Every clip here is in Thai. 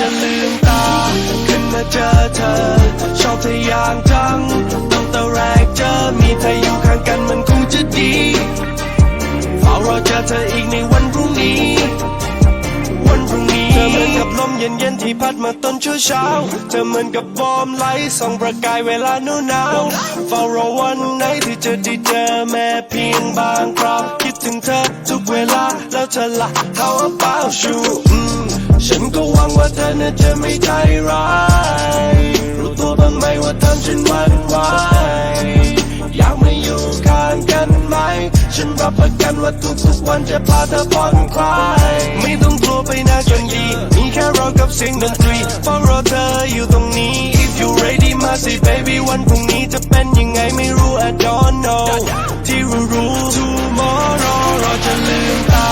จะลืมตาขึ้นมาเจอเธอ พัดมาตอนเช้าเช้าเธอเหมือนกับวอมไลท์ส่องประกายเวลาหนาวหนาวเฝ้ารอวันไหนที่จะได้เจอแม้เพียงบางคราวคิดถึงเธอทุกเวลาแล้วเธอละเขาเปล่าชูอืมฉันก็หวังว่าเธอน่าจะไม่ใจร้ายรู้ตัวบ้างไหมว่าทำฉันหวั่นไหวอยากมาอยู่ข้างกันไหม ฉันรับประกันว่าทุกๆวันจะพาเธอผ่อนคลายไม่ต้องกลัวไปนะจนดี แค่รากับเสียงดนตรีเฝ้ารอเธออยู่ตรงนี้ If you ready มาสิ baby วันพรุ่งนี้จะเป็นยังไงไม่รู้ I don't know ที่รู้รู้ tomorrow เราจะลืมตา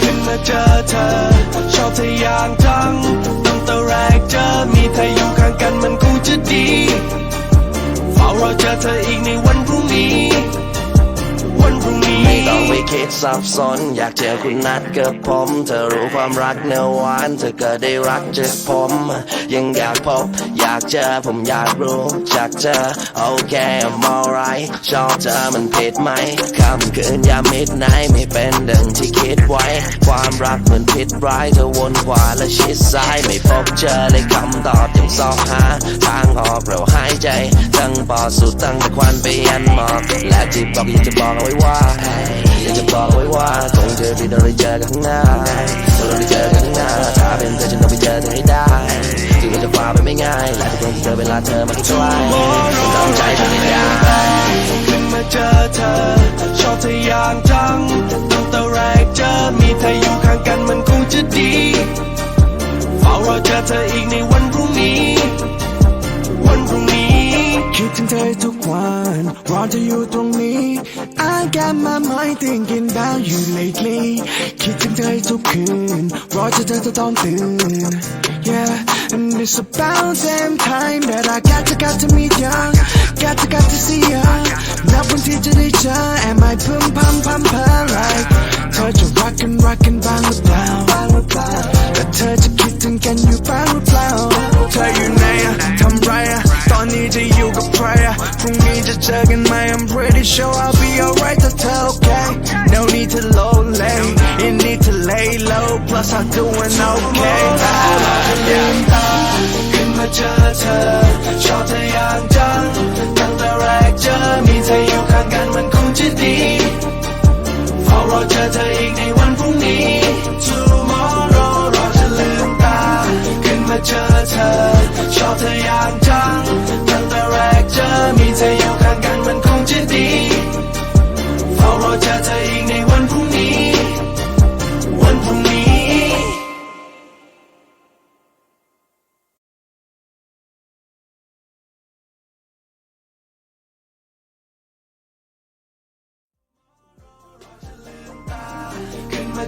ขึ้นมาเจอเธอ ชอบเธออย่างจังตั้งแต่แรกเจอมีเธออยู่ข้างกันมันคงจะดีเฝ้ารอเจอเธออีกในวันพรุ่งนี้ คิดซับซ้อนอยากเจอคุณนัดกับผม เธอรู้ความรักเนื้อหวานเธอก็ได้รักจากผม ยังอยากพบ อยากเจอผมอยากรู้จากเธอโอเค I'm alright ชอบเธอมันผิดไหมคำคืนยามมิดไนไม่เป็นดังที่คิดไว้ ความรักเหมือนผิดร้ายเธอวนขวาและชิดซ้ายไม่พบเจอเลยคำตอบยังสอบหา ทางออกเราหายใจ ตั้งปอดสูดตั้งแต่ควันไปยันหมอกและที่บอกอยากจะบอกเอาไว้ว่าากจะบอกไว้ว่าคงเจอที่เราได้เจอกันข้างหน้าเราได้เจอกันข้างหน้าถ้าเป็นเธอฉันต้องไปเจอเธอให้ได้ถึงมันจะฟ้าไปไม่ง่ายและทุกคนที่เจอเวลาเธอมาใกล้ๆผมต้องใจเธอไม่ได้ขึ้นมาเจอเธอชอบเธออย่างจังตั้งแต่แรกเจอมีเธออยู่ข้างกันมันคงจะดีเฝ้ารอเจอเธออีกใน เธอทุกวันรอเธอยู่ตรงนี้ I got my mind thinking about you lately คิดถึงเธอทุกคืนรอเธอเธอจะต้องตื่น Yeah and it's about damn time that I got to got to meet ya got to got to see ya นับวันที่จะได้เจอ Am I พึ่มพำพำเพอ right เธอจะรักกันรักกันบ้างหรือเปล่า นี้จะเจอกันไหม I'm pretty sure I'll be alright ถ้าเธอ okay No need to low lay You need to lay low Plus I'm doing okay ลืม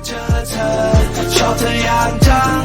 ขึ้นมาเจ